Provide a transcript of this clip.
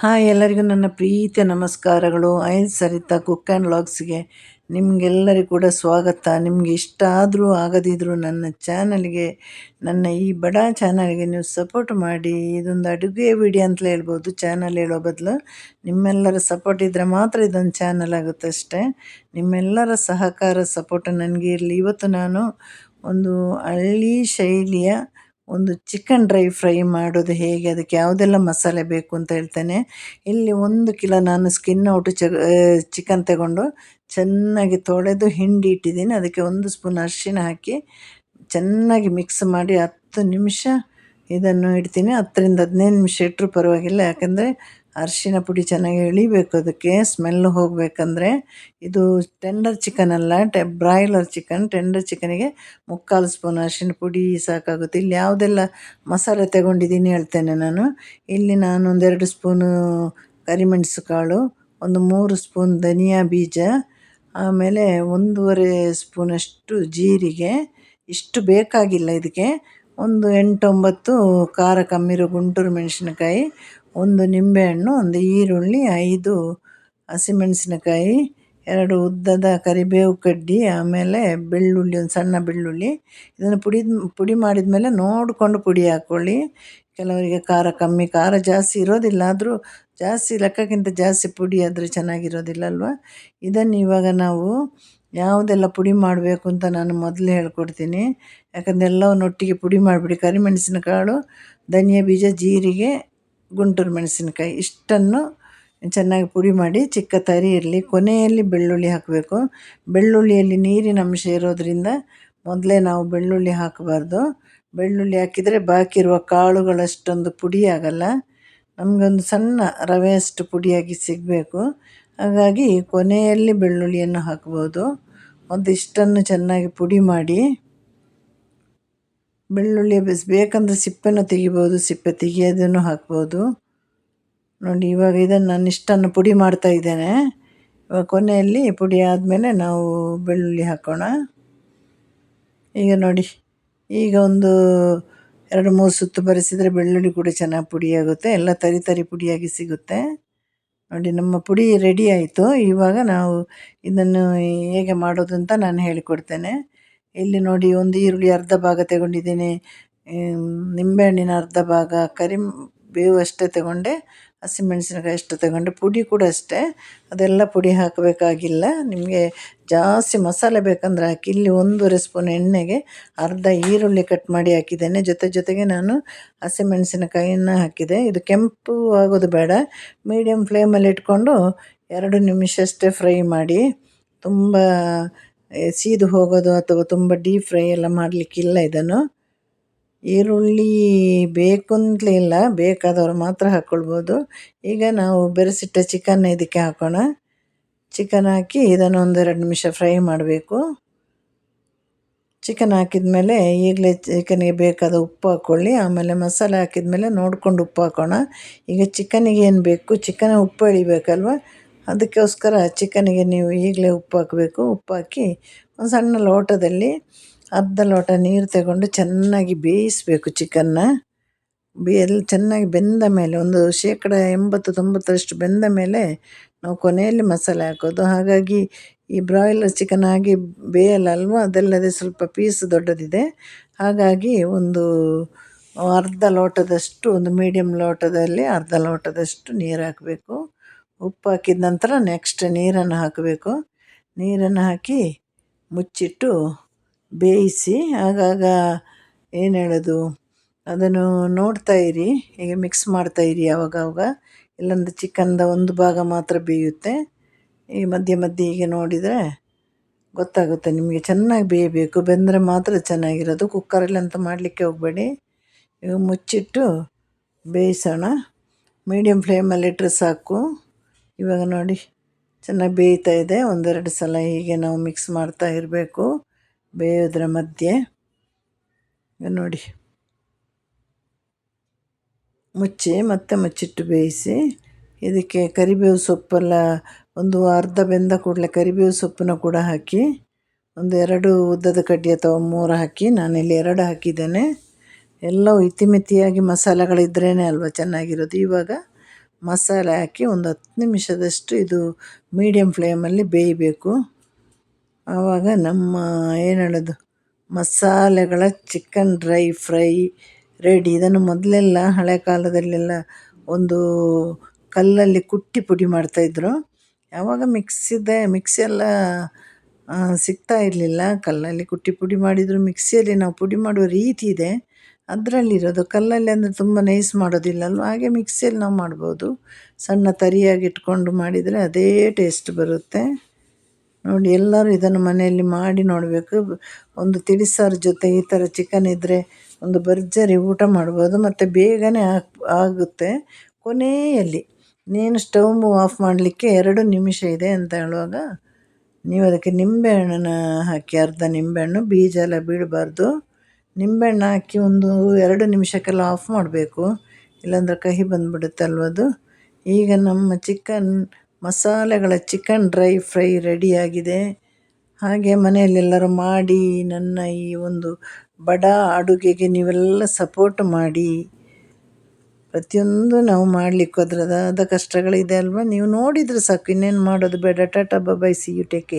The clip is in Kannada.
ಹಾಯ್ ಎಲ್ಲರಿಗೂ ನನ್ನ ಪ್ರೀತಿಯ ನಮಸ್ಕಾರಗಳು. ಐ ಸರಿತಾ ಕುಕ್ ಆ್ಯಂಡ್ ವ್ಲಾಗ್ಸ್ಗೆ ನಿಮಗೆಲ್ಲರಿಗೂ ಕೂಡ ಸ್ವಾಗತ. ನಿಮಗೆ ಇಷ್ಟ ಆದರೂ ಆಗದಿದ್ದರೂ ನನ್ನ ಚಾನಲ್ಗೆ, ನನ್ನ ಈ ಬಡ ಚಾನಲ್ಗೆ ನೀವು ಸಪೋರ್ಟ್ ಮಾಡಿ. ಇದೊಂದು ಅಡುಗೆ ವಿಡಿಯೋ ಅಂತಲೇ ಹೇಳ್ಬೋದು. ಚಾನಲ್ ಹೇಳೋ ಬದಲು ನಿಮ್ಮೆಲ್ಲರ ಸಪೋರ್ಟ್ ಇದ್ದರೆ ಮಾತ್ರ ಇದೊಂದು ಚಾನಲ್ ಆಗುತ್ತೆ ಅಷ್ಟೇ. ನಿಮ್ಮೆಲ್ಲರ ಸಹಕಾರ ಸಪೋರ್ಟ್ ನನಗೆ ಇರಲಿ. ಇವತ್ತು ನಾನು ಒಂದು ಹಳ್ಳಿ ಶೈಲಿಯ ಒಂದು ಚಿಕನ್ ಡ್ರೈ ಫ್ರೈ ಮಾಡೋದು ಹೇಗೆ, ಅದಕ್ಕೆ ಯಾವುದೆಲ್ಲ ಮಸಾಲೆ ಬೇಕು ಅಂತ ಹೇಳ್ತೇನೆ. ಇಲ್ಲಿ ಒಂದು ಕಿಲೋ ನಾನು ಸ್ಕಿನ್ ಔಟು ಚಿಕನ್ ತಗೊಂಡು ಚೆನ್ನಾಗಿ ತೊಳೆದು ಹಿಂಡಿ ಇಟ್ಟಿದ್ದೀನಿ. ಅದಕ್ಕೆ ಒಂದು ಸ್ಪೂನ್ ಅರ್ಶಿನ ಹಾಕಿ ಚೆನ್ನಾಗಿ ಮಿಕ್ಸ್ ಮಾಡಿ ಹತ್ತು ನಿಮಿಷ ಇದನ್ನು ಇಡ್ತೀನಿ. ಹತ್ತರಿಂದ ಹದಿನೈದು ನಿಮಿಷ ಇಟ್ಟರೂ ಪರವಾಗಿಲ್ಲ. ಯಾಕಂದರೆ ಅರಿಶಿನ ಪುಡಿ ಚೆನ್ನಾಗಿ ಇಳಿಬೇಕು ಅದಕ್ಕೆ. ಸ್ಮೆಲ್ ಹೋಗಬೇಕಂದ್ರೆ ಇದು ಟೆಂಡರ್ ಚಿಕನ್ ಅಲ್ಲ ಟೆ ಬ್ರಾಯ್ಲರ್ ಚಿಕನ್ ಟೆಂಡರ್ ಚಿಕನಿಗೆ ಮುಕ್ಕಾಲು ಸ್ಪೂನ್ ಅರಿಶಿನ ಪುಡಿ ಸಾಕಾಗುತ್ತೆ. ಇಲ್ಲಿ ಯಾವುದೆಲ್ಲ ಮಸಾಲೆ ತಗೊಂಡಿದ್ದೀನಿ ಹೇಳ್ತೇನೆ ನಾನು. ಇಲ್ಲಿ ನಾನು ಒಂದೆರಡು ಸ್ಪೂನು ಕರಿಮೆಣಸು ಕಾಳು, ಒಂದು ಮೂರು ಸ್ಪೂನ್ ಧನಿಯಾ ಬೀಜ, ಆಮೇಲೆ ಒಂದೂವರೆ ಸ್ಪೂನಷ್ಟು ಜೀರಿಗೆ. ಇಷ್ಟು ಬೇಕಾಗಿಲ್ಲ ಇದಕ್ಕೆ. ಒಂದು ಎಂಟೊಂಬತ್ತು ಖಾರ ಕಮ್ಮಿರೋ ಗುಂಟೂರು ಮೆಣಸಿನಕಾಯಿ ಒಂದು ನಿಂಬೆಹಣ್ಣು, ಒಂದು ಈರುಳ್ಳಿ, ಐದು ಹಸಿಮೆಣಸಿನಕಾಯಿ, ಎರಡು ಉದ್ದದ ಕರಿಬೇವು ಕಡ್ಡಿ, ಆಮೇಲೆ ಬೆಳ್ಳುಳ್ಳಿ, ಒಂದು ಸಣ್ಣ ಬೆಳ್ಳುಳ್ಳಿ. ಇದನ್ನು ಪುಡಿ ಪುಡಿ ಮಾಡಿದ ಮೇಲೆ ನೋಡಿಕೊಂಡು ಪುಡಿ ಹಾಕ್ಕೊಳ್ಳಿ ಕೆಲವರಿಗೆ ಖಾರ ಕಮ್ಮಿ, ಖಾರ ಜಾಸ್ತಿ ಇರೋದಿಲ್ಲ, ಆದರೂ ಜಾಸ್ತಿ, ಲೆಕ್ಕಕ್ಕಿಂತ ಜಾಸ್ತಿ ಪುಡಿ ಆದರೆ ಚೆನ್ನಾಗಿರೋದಿಲ್ಲ ಅಲ್ವಾ ಇದನ್ನು ಇವಾಗ ನಾವು ಯಾವುದೆಲ್ಲ ಪುಡಿ ಮಾಡಬೇಕು ಅಂತ ನಾನು ಮೊದಲು ಹೇಳ್ಕೊಡ್ತೀನಿ. ಯಾಕಂದರೆ ಎಲ್ಲವನ್ನೊಟ್ಟಿಗೆ ಪುಡಿ ಮಾಡಿಬಿಡಿ. ಕರಿಮೆಣಸಿನ ಕಾಳು ಧನಿಯಾ ಬೀಜ, ಜೀರಿಗೆ ಗುಂಟೂರು ಮೆಣಸಿನಕಾಯಿ ಇಷ್ಟನ್ನು ಚೆನ್ನಾಗಿ ಪುಡಿ ಮಾಡಿ ಚಿಕ್ಕ ತರಿ ಇರಲಿ, ಕೊನೆಯಲ್ಲಿ ಬೆಳ್ಳುಳ್ಳಿ ಹಾಕಬೇಕು. ಬೆಳ್ಳುಳ್ಳಿಯಲ್ಲಿ ನೀರಿನ ಅಂಶ ಇರೋದರಿಂದ ಮೊದಲೇ ನಾವು ಬೆಳ್ಳುಳ್ಳಿ ಹಾಕಬಾರ್ದು. ಬೆಳ್ಳುಳ್ಳಿ ಹಾಕಿದರೆ ಬಾಕಿ ಇರುವ ಕಾಳುಗಳಷ್ಟೊಂದು ಪುಡಿ ಆಗಲ್ಲ. ನಮಗೊಂದು ಸಣ್ಣ ರವೆಯಷ್ಟು ಪುಡಿಯಾಗಿ ಸಿಗಬೇಕು. ಹಾಗಾಗಿ ಕೊನೆಯಲ್ಲಿ ಬೆಳ್ಳುಳ್ಳಿಯನ್ನು ಹಾಕ್ಬೋದು. ಒಂದಿಷ್ಟನ್ನು ಚೆನ್ನಾಗಿ ಪುಡಿ ಮಾಡಿ ಬೆಳ್ಳುಳ್ಳಿ ಬೆಸ್, ಬೇಕಂದ್ರೆ ಸಿಪ್ಪೆನೂ ತೆಗಿಬೋದು, ಸಿಪ್ಪೆ ತೆಗಿಯೋದನ್ನು ಹಾಕ್ಬೋದು. ನೋಡಿ, ಇವಾಗ ಇದನ್ನು ನಾನು ಇಷ್ಟನ್ನು ಪುಡಿ ಮಾಡ್ತಾ ಇದ್ದೇನೆ. ಇವಾಗ ಕೊನೆಯಲ್ಲಿ ಪುಡಿ ಆದಮೇಲೆ ನಾವು ಬೆಳ್ಳುಳ್ಳಿ ಹಾಕೋಣ. ಈಗ ನೋಡಿ, ಈಗ ಒಂದು ಎರಡು, ಮೂರು ಸುತ್ತು ಬರೆಸಿದರೆ ಬೆಳ್ಳುಳ್ಳಿ ಕೂಡ ಚೆನ್ನಾಗಿ ಪುಡಿಯಾಗುತ್ತೆ. ಎಲ್ಲ ತರಿ ತರಿ ಪುಡಿಯಾಗಿ ಸಿಗುತ್ತೆ. ನೋಡಿ, ನಮ್ಮ ಪುಡಿ ರೆಡಿ ಆಯಿತು. ಇವಾಗ ನಾವು ಇದನ್ನು ಹೇಗೆ ಮಾಡೋದು ಅಂತ ನಾನು ಹೇಳಿಕೊಡ್ತೇನೆ. ಇಲ್ಲಿ ನೋಡಿ ಒಂದು ಈರುಳ್ಳಿ ಅರ್ಧ ಭಾಗ ತಗೊಂಡಿದ್ದೀನಿ. ನಿಂಬೆಹಣ್ಣಿನ ಅರ್ಧ ಭಾಗ ಕರಿ ಬೇವು ಅಷ್ಟೇ ತಗೊಂಡೆ, ಹಸಿಮೆಣಸಿನಕಾಯಿ ಅಷ್ಟು ತಗೊಂಡೆ, ಪುಡಿ ಕೂಡ ಅಷ್ಟೇ. ಅದೆಲ್ಲ ಪುಡಿ ಹಾಕಬೇಕಾಗಿಲ್ಲ. ನಿಮಗೆ ಜಾಸ್ತಿ ಮಸಾಲೆ ಬೇಕಂದ್ರೆ ಹಾಕಿ, ಇಲ್ಲಿ ಒಂದೂವರೆ ಸ್ಪೂನ್ ಎಣ್ಣೆಗೆ ಅರ್ಧ ಈರುಳ್ಳಿ ಕಟ್ ಮಾಡಿ ಹಾಕಿದ್ದೇನೆ. ಜೊತೆ ಜೊತೆಗೆ ನಾನು ಹಸಿಮೆಣಸಿನಕಾಯಿಯನ್ನು ಹಾಕಿದೆ. ಇದು ಕೆಂಪು ಆಗೋದು ಬೇಡ ಮೀಡಿಯಮ್ ಫ್ಲೇಮಲ್ಲಿ ಇಟ್ಕೊಂಡು ಎರಡು ನಿಮಿಷ ಅಷ್ಟೇ ಫ್ರೈ ಮಾಡಿ, ತುಂಬ ಸೀದು ಹೋಗೋದು ಅಥವಾ ತುಂಬ ಡೀಪ್ ಫ್ರೈ ಎಲ್ಲ ಮಾಡಲಿಕ್ಕಿಲ್ಲ ಇದನ್ನು. ಈರುಳ್ಳಿ ಬೇಕು ಅಂತಲೇ ಇಲ್ಲ, ಬೇಕಾದವರು ಮಾತ್ರ ಹಾಕ್ಕೊಳ್ಬೋದು ಈಗ ನಾವು ಬೆರೆಸಿಟ್ಟ ಚಿಕನ್ ಇದಕ್ಕೆ ಹಾಕೋಣ. ಚಿಕನ್ ಹಾಕಿ ಇದನ್ನು ಒಂದೆರಡು ನಿಮಿಷ ಫ್ರೈ ಮಾಡಬೇಕು. ಚಿಕನ್ ಹಾಕಿದ ಮೇಲೆ ಈಗಲೇ ಚಿಕನಿಗೆ ಬೇಕಾದ ಉಪ್ಪು ಹಾಕ್ಕೊಳ್ಳಿ ಆಮೇಲೆ ಮಸಾಲೆ ಹಾಕಿದ ಮೇಲೆ ನೋಡ್ಕೊಂಡು ಉಪ್ಪು ಹಾಕೋಣ. ಈಗ ಚಿಕನಿಗೆ ಏನು ಬೇಕು ಚಿಕನ್ ಉಪ್ಪು ಎಳಿಬೇಕಲ್ವ? ಅದಕ್ಕೋಸ್ಕರ ಚಿಕನಿಗೆ ನೀವು ಈಗಲೇ ಉಪ್ಪು ಹಾಕಬೇಕು. ಉಪ್ಪು ಹಾಕಿ ಒಂದು ಸಣ್ಣ ಲೋಟದಲ್ಲಿ ಅರ್ಧ ಲೋಟ ನೀರು ತಗೊಂಡು ಚೆನ್ನಾಗಿ ಬೇಯಿಸಬೇಕು ಚಿಕನ್ನ. ಎಲ್ಲ ಚೆನ್ನಾಗಿ ಬೆಂದ ಮೇಲೆ ಒಂದು ಶೇಕಡ ಎಂಬತ್ತು, ತೊಂಬತ್ತರಷ್ಟು ಬೆಂದ ಮೇಲೆ ನಾವು ಕೊನೆಯಲ್ಲಿ ಮಸಾಲೆ ಹಾಕೋದು. ಹಾಗಾಗಿ ಈ ಬ್ರಾಯ್ಲರ್ ಚಿಕನ್ ಆಗಿ ಬೇಯಲ್ಲಲ್ವ ಅದಲ್ಲದೆ ಸ್ವಲ್ಪ ಪೀಸ್ ದೊಡ್ಡದಿದೆ. ಹಾಗಾಗಿ ಒಂದು ಅರ್ಧ ಲೋಟದಷ್ಟು, ಒಂದು ಮೀಡಿಯಮ್ ಲೋಟದಲ್ಲಿ ಅರ್ಧ ಲೋಟದಷ್ಟು ನೀರು ಹಾಕಬೇಕು. ಉಪ್ಪು ಹಾಕಿದ ನಂತರ ನೆಕ್ಸ್ಟ್ ನೀರನ್ನು ಹಾಕಬೇಕು. ನೀರನ್ನು ಹಾಕಿ ಮುಚ್ಚಿಟ್ಟು ಬೇಯಿಸಿ, ಆಗಾಗ ಏನು ಹೇಳೋದು? ಅದನ್ನು ನೋಡ್ತಾ ಇರಿ. ಹೀಗೆ ಮಿಕ್ಸ್ ಮಾಡ್ತಾ ಇರಿ ಆವಾಗವಾಗ ಇಲ್ಲೊಂದು ಚಿಕನ್ದ ಒಂದು ಭಾಗ ಮಾತ್ರ ಬೇಯುತ್ತೆ. ಈ ಮಧ್ಯೆ ಮಧ್ಯೆ ಹೀಗೆ ನೋಡಿದರೆ ಗೊತ್ತಾಗುತ್ತೆ ನಿಮಗೆ ಚೆನ್ನಾಗಿ ಬೇಯಬೇಕು. ಬೆಂದರೆ ಮಾತ್ರ ಚೆನ್ನಾಗಿರೋದು. ಕುಕ್ಕರಲ್ಲಿ ಅಂತ ಮಾಡಲಿಕ್ಕೆ ಹೋಗಬೇಡಿ. ಈಗ ಮುಚ್ಚಿಟ್ಟು ಬೇಯಿಸೋಣ. ಮೀಡಿಯಮ್ ಫ್ಲೇಮಲ್ಲಿಟ್ಟರೆ ಸಾಕು. ಇವಾಗ ನೋಡಿ, ಚೆನ್ನಾಗಿ ಬೇಯ್ತಾ ಇದೆ. ಒಂದೆರಡು ಸಲ ಹೀಗೆ ನಾವು ಮಿಕ್ಸ್ ಮಾಡ್ತಾ ಇರಬೇಕು. ಬೇಯೋದ್ರ ಮಧ್ಯೆ. ನೋಡಿ. ಮುಚ್ಚಿ, ಮತ್ತೆ ಮುಚ್ಚಿಟ್ಟು ಬೇಯಿಸಿ. ಇದಕ್ಕೆ ಕರಿಬೇವು ಸೊಪ್ಪೆಲ್ಲ ಒಂದು ಅರ್ಧ ಬೆಂದ ಕೂಡಲೇ ಕರಿಬೇವು ಸೊಪ್ಪನ್ನು ಕೂಡ ಹಾಕಿ, ಒಂದು ಎರಡು ಉದ್ದದ ಕಡ್ಡಿ ಅಥವಾ ಮೂರು ಹಾಕಿ, ನಾನಿಲ್ಲಿ ಎರಡು ಹಾಕಿದ್ದೇನೆ. ಎಲ್ಲವೂ ಇತಿಮಿತಿಯಾಗಿ ಮಸಾಲೆಗಳಿದ್ರೇ ಅಲ್ವಾ ಚೆನ್ನಾಗಿರೋದು ಇವಾಗ. ಮಸಾಲೆ ಹಾಕಿ ಒಂದು ಹತ್ತು ನಿಮಿಷದಷ್ಟು ಇದು ಮೀಡಿಯಮ್ ಫ್ಲೇಮಲ್ಲಿ ಬೇಯಬೇಕು. ಆವಾಗ ನಮ್ಮ ಏನು ಹೇಳೋದು? ಮಸಾಲೆಗಳ ಚಿಕನ್ ಡ್ರೈ ಫ್ರೈ ರೆಡಿ ಇದನ್ನು ಮೊದಲೆಲ್ಲ ಹಳೆ ಕಾಲದಲ್ಲೆಲ್ಲ ಒಂದು ಕಲ್ಲಲ್ಲಿ ಕುಟ್ಟಿ ಪುಡಿ ಮಾಡ್ತಾಯಿದ್ರು ಯಾವಾಗ ಮಿಕ್ಸಿದೆ ಮಿಕ್ಸಿ ಎಲ್ಲ ಸಿಗ್ತಾ ಇರಲಿಲ್ಲ. ಕಲ್ಲಲ್ಲಿ ಕುಟ್ಟಿ ಪುಡಿ ಮಾಡಿದರು. ಮಿಕ್ಸಿಯಲ್ಲಿ ನಾವು ಪುಡಿ ಮಾಡುವ ರೀತಿ ಇದೆ. ಅದರಲ್ಲಿರೋದು ಕಲ್ಲಲ್ಲಿ ಅಂದರೆ ತುಂಬ ನೈಸ್ ಮಾಡೋದಿಲ್ಲಲ್ವ? ಹಾಗೆ ಮಿಕ್ಸಿಯಲ್ಲಿ ನಾವು ಮಾಡ್ಬೋದು. ಸಣ್ಣ ತರಿಯಾಗಿ ಇಟ್ಕೊಂಡು ಮಾಡಿದರೆ ಅದೇ ಟೇಸ್ಟ್ ಬರುತ್ತೆ. ನೋಡಿ, ಎಲ್ಲರೂ ಇದನ್ನು ಮನೆಯಲ್ಲಿ ಮಾಡಿ ನೋಡಬೇಕು. ಒಂದು ತಿಳಿಸಾರು ಜೊತೆ ಈ ಥರ ಚಿಕನ್ ಇದ್ದರೆ ಒಂದು ಭರ್ಜರಿ ಊಟ ಮಾಡ್ಬೋದು. ಮತ್ತು ಬೇಗನೆ ಆಗ್ ಆಗುತ್ತೆ ಕೊನೆಯಲ್ಲಿ. ನೀನು ಸ್ಟವ್ ಆಫ್ ಮಾಡಲಿಕ್ಕೆ ಎರಡು ನಿಮಿಷ ಇದೆ ಅಂತ ಹೇಳುವಾಗ ನೀವು ಅದಕ್ಕೆ ನಿಂಬೆಹಣ್ಣನ್ನ ಹಾಕಿ, ಅರ್ಧ ನಿಂಬೆಹಣ್ಣು ಬೀಜ ಎಲ್ಲ ಬೀಳಬಾರ್ದು ನಿಂಬೆಹಣ್ಣು ಹಾಕಿ ಒಂದು ಎರಡು ನಿಮಿಷಕ್ಕೆಲ್ಲ ಆಫ್ ಮಾಡಬೇಕು. ಇಲ್ಲಾಂದ್ರೆ ಕಹಿ ಬಂದುಬಿಡುತ್ತೆ ಅದು? ಈಗ ನಮ್ಮ ಚಿಕನ್ ಮಸಾಲೆಗಳ ಚಿಕನ್ ಡ್ರೈ ಫ್ರೈ ರೆಡಿಯಾಗಿದೆ ಹಾಗೆ ಮನೆಯಲ್ಲೆಲ್ಲರೂ ಮಾಡಿ, ನನ್ನ ಈ ಒಂದು ಬಡ ಅಡುಗೆಗೆ ನೀವೆಲ್ಲ ಸಪೋರ್ಟ್ ಮಾಡಿ. ಪ್ರತಿಯೊಂದು ನಾವು ಮಾಡಲಿಕ್ಕೆ ಅದ ಕಷ್ಟಗಳಿದೆ ಅಲ್ವಾ? ನೀವು ನೋಡಿದರೆ ಸಾಕು, ಇನ್ನೇನು ಮಾಡೋದು ಬೇಡ. Tata bye see you take care